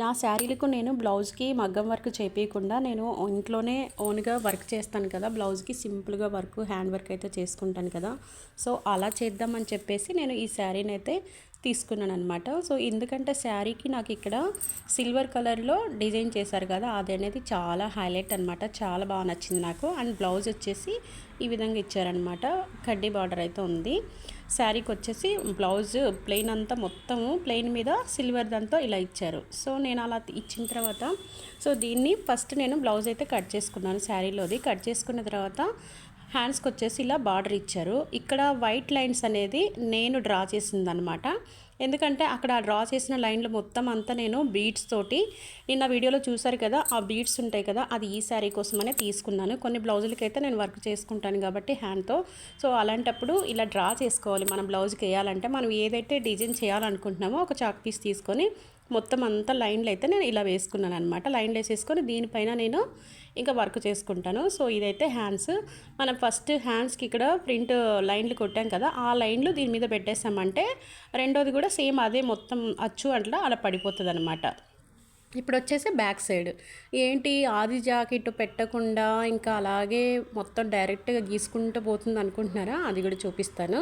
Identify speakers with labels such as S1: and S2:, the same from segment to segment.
S1: నా శారీలకు నేను బ్లౌజ్కి మగ్గం వర్క్ చేపించకుండా నేను ఇంట్లోనే ఓన్గా వర్క్ చేస్తాను కదా బ్లౌజ్కి సింపుల్గా వర్క్ హ్యాండ్ వర్క్ అయితే చేసుకుంటాను కదా. సో అలా చేద్దామని చెప్పేసి నేను ఈ శారీని అయితే తీసుకున్నాను అనమాట సో ఎందుకంటే శారీకి నాకు ఇక్కడ సిల్వర్ కలర్లో డిజైన్ చేశారు కదా అది అనేది చాలా హైలైట్ అనమాట చాలా బాగా నచ్చింది నాకు. అండ్ బ్లౌజ్ వచ్చేసి ఈ విధంగా ఇచ్చారనమాట కడ్డీ బార్డర్ అయితే ఉంది. శారీకి వచ్చేసి బ్లౌజ్ ప్లెయిన్ అంతా మొత్తము ప్లెయిన్ మీద సిల్వర్ దాంతో ఇలా ఇచ్చారు. సో నేను అలా ఇచ్చిన తర్వాత సో దీన్ని ఫస్ట్ నేను బ్లౌజ్ అయితే కట్ చేసుకున్నాను శారీలోది. కట్ చేసుకున్న తర్వాత హ్యాండ్స్కి వచ్చేసి ఇలా బార్డర్ ఇచ్చారు. ఇక్కడ వైట్ లైన్స్ అనేది నేను డ్రా చేసిందనమాట ఎందుకంటే అక్కడ డ్రా చేసిన లైన్లు మొత్తం అంతా నేను బీడ్స్ తోటి నిన్న వీడియోలో చూసారు కదా ఆ బీడ్స్ ఉంటాయి కదా అది ఈ శారీ కోసమనే తీసుకున్నాను. కొన్ని బ్లౌజులకి అయితే నేను వర్క్ చేసుకుంటాను కాబట్టి హ్యాండ్తో. సో అలాంటప్పుడు ఇలా డ్రా చేసుకోవాలి. మనం బ్లౌజ్కి వేయాలంటే మనం ఏదైతే డిజైన్ చేయాలనుకుంటున్నామో ఒక చాక్ పీస్ తీసుకొని మొత్తం అంతా లైన్లు అయితే నేను ఇలా వేసుకున్నాను అనమాట లైన్లు వేసేసుకొని దీనిపైన నేను ఇంకా వర్క్ చేసుకుంటాను. సో ఇదైతే హ్యాండ్స్. మనం ఫస్ట్ హ్యాండ్స్కి ఇక్కడ ప్రింట్ లైన్లు కొట్టాం కదా ఆ లైన్లు దీని మీద పెట్టేసామంటే రెండోది కూడా సేమ్ అదే మొత్తం అచ్చు అట్లా అలా పడిపోతుంది అనమాట ఇప్పుడు వచ్చేసి బ్యాక్ సైడ్. ఏంటి ఆది జాకెట్ పెట్టకుండా ఇంకా అలాగే మొత్తం డైరెక్ట్గా గీసుకుంటూ పోతుంది అనుకుంటున్నారా అది కూడా చూపిస్తాను.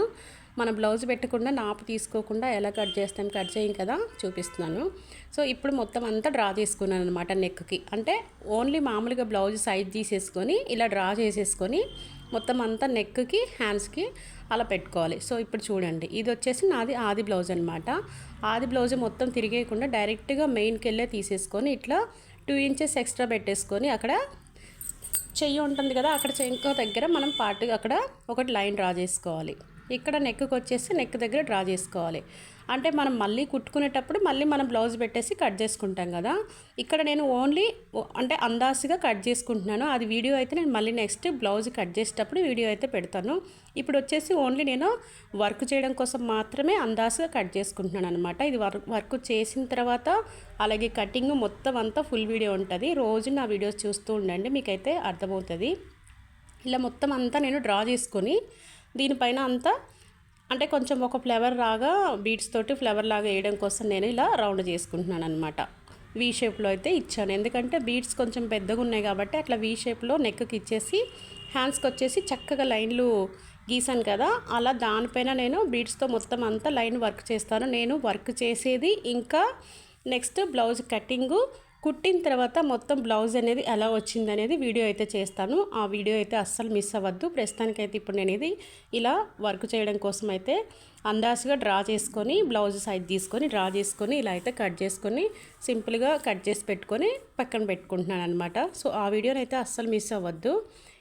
S1: మన బ్లౌజ్ పెట్టకుండా నాపు తీసుకోకుండా ఎలా కట్ చేస్తాం కట్ చేయం కదా? చూపిస్తున్నాను. సో ఇప్పుడు మొత్తం అంతా డ్రా చేసుకున్నాను అనమాట నెక్కి. అంటే ఓన్లీ మామూలుగా బ్లౌజ్ సైజ్ తీసేసుకొని ఇలా డ్రా చేసేసుకొని మొత్తం అంతా నెక్కి హ్యాండ్స్కి అలా పెట్టుకోవాలి. సో ఇప్పుడు చూడండి. ఇది వచ్చేసి నాది ఆది బ్లౌజ్ అనమాట ఆది బ్లౌజ్ మొత్తం తిరిగేయకుండా డైరెక్ట్గా మెయిన్కి వెళ్ళే తీసేసుకొని ఇట్లా టూ ఇంచెస్ ఎక్స్ట్రా పెట్టేసుకొని అక్కడ చెయ్యి ఉంటుంది కదా అక్కడ చెంక దగ్గర మనం పాటు అక్కడ ఒకటి లైన్ డ్రా చేసుకోవాలి. ఇక్కడ నెక్కి వచ్చేసి నెక్ దగ్గర డ్రా చేసుకోవాలి. అంటే మనం మళ్ళీ కుట్టుకునేటప్పుడు మళ్ళీ మనం బ్లౌజ్ పెట్టేసి కట్ చేసుకుంటాం కదా. ఇక్కడ నేను ఓన్లీ అంటే అందాసుగా కట్ చేసుకుంటున్నాను. అది వీడియో అయితే నేను మళ్ళీ నెక్స్ట్ బ్లౌజ్ కట్ చేసేటప్పుడు వీడియో అయితే పెడతాను. ఇప్పుడు వచ్చేసి ఓన్లీ నేను వర్క్ చేయడం కోసం మాత్రమే అందాసుగా కట్ చేసుకుంటున్నాను అనమాట ఇది వర్క్ వర్క్ చేసిన తర్వాత అలాగే కటింగ్ మొత్తం అంతా ఫుల్ వీడియో ఉంటుంది. రోజు నా వీడియోస్ చూస్తూ ఉండండి మీకైతే అర్థమవుతుంది. ఇలా మొత్తం అంతా నేను డ్రా చేసుకొని దీనిపైన అంతా అంటే కొంచెం ఒక ఫ్లవర్ లాగా బీడ్స్ తోటి ఫ్లవర్ లాగా వేయడం కోసం నేను ఇలా రౌండ్ చేసుకుంటున్నాను అనమాట వీ షేప్లో అయితే ఇచ్చాను. ఎందుకంటే బీడ్స్ కొంచెం పెద్దగా ఉన్నాయి కాబట్టి అట్లా వీ షేప్లో నెక్కి ఇచ్చేసి హ్యాండ్స్కి వచ్చేసి చక్కగా లైన్లు గీసాను కదా. అలా దానిపైన నేను బీడ్స్తో మొత్తం అంతా లైన్ వర్క్ చేస్తాను. నేను వర్క్ చేసేది ఇంకా నెక్స్ట్ బ్లౌజ్ కటింగు కుట్టిన తర్వాత మొత్తం బ్లౌజ్ అనేది ఎలా వచ్చింది అనేది వీడియో అయితే చేస్తాను. ఆ వీడియో అయితే అస్సలు మిస్ అవ్వద్దు. ప్రస్తుతానికైతే ఇప్పుడు నేను ఇది ఇలా వర్క్ చేయడం కోసం అయితే అందాజుగా డ్రా చేసుకొని బ్లౌజ్ సైజ్ తీసుకొని డ్రా చేసుకొని ఇలా అయితే కట్ చేసుకొని సింపుల్గా కట్ చేసి పెట్టుకొని పక్కన పెట్టుకుంటున్నాను అనమాట సో ఆ వీడియోని అయితే అస్సలు మిస్ అవ్వద్దు.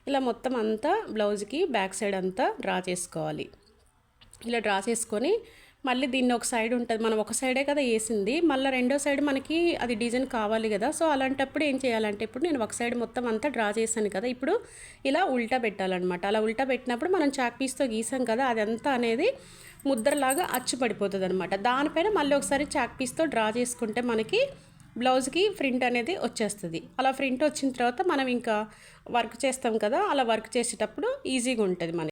S1: ఇలా మొత్తం అంతా బ్లౌజ్కి బ్యాక్ సైడ్ అంతా డ్రా చేసుకోవాలి. ఇలా డ్రా చేసుకొని మళ్ళీ దీన్ని ఒక సైడ్ ఉంటుంది. మనం ఒక సైడే కదా వేసింది. మళ్ళీ రెండో సైడ్ మనకి అది డిజైన్ కావాలి కదా. సో అలాంటప్పుడు ఏం చేయాలంటే ఇప్పుడు నేను ఒక సైడ్ మొత్తం అంతా డ్రా చేశాను కదా. ఇప్పుడు ఇలా ఉల్టా పెట్టాలన్నమాట. అలా ఉల్టా పెట్టినప్పుడు మనం చాక్ పీస్తో గీసాం కదా అదంతా అనేది ముద్రలాగా అచ్చు పడిపోతుంది అనమాట దానిపైన మళ్ళీ ఒకసారి చాక్ పీస్తో డ్రా చేసుకుంటే మనకి బ్లౌజ్కి ప్రింట్ అనేది వచ్చేస్తుంది. అలా ప్రింట్ వచ్చిన తర్వాత మనం ఇంకా వర్క్ చేస్తాం కదా అలా వర్క్ చేసేటప్పుడు ఈజీగా ఉంటుంది మనకి.